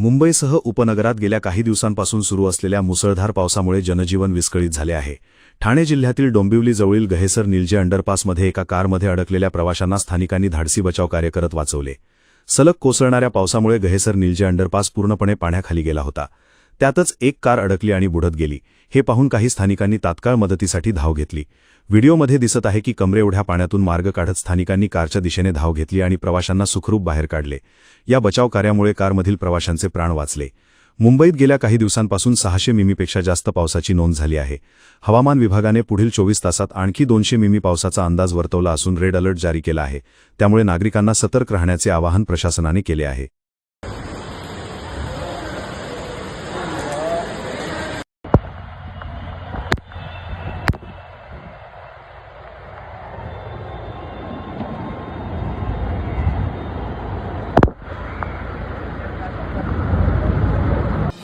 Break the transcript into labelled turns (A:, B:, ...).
A: मुंबईसह उपनगरात गेल्या काही दिवसांपासून सुरू असलेल्या मुसळधार पावसामुळे जनजीवन विस्कळीत झाले आहे. ठाणे जिल्ह्यातील डोंबिवलीजवळील गहेसर निलजे अंडरपासमध्ये एका कारमध्ये अडकलेल्या प्रवाशांना स्थानिकांनी धाडसी बचाव कार्य करत वाचवले. सलग कोसळणाऱ्या पावसामुळे गहेसर निलजे अंडरपास पूर्णपणे पाण्याखाली गेला होता. त्यातच एक कार अडकली आणि बुडत गेली. हे पाहून काही स्थानिकांनी तात्काळ मदतीसाठी धाव घेतली. व्हिडिओमध्ये दिसत आहे की कमरे उढ्या पाण्यातून मार्ग काढत स्थानिकांनी कारच्या दिशेने धाव घेतली आणि प्रवाशांना सुखरूप बाहेर काढले. या बचाव कार्यामुळे कारमधील प्रवाशांचे प्राण वाचले. मुंबईत गेल्या काही दिवसांपासून सहाशे मिमीपेक्षा जास्त पावसाची नोंद झाली आहे. हवामान विभागाने पुढील चोवीस तासात आणखी दोनशे मिमी पावसाचा अंदाज वर्तवला असून रेड अलर्ट जारी केला आहे. त्यामुळे नागरिकांना सतर्क राहण्याचे आवाहन प्रशासनाने केले आहे.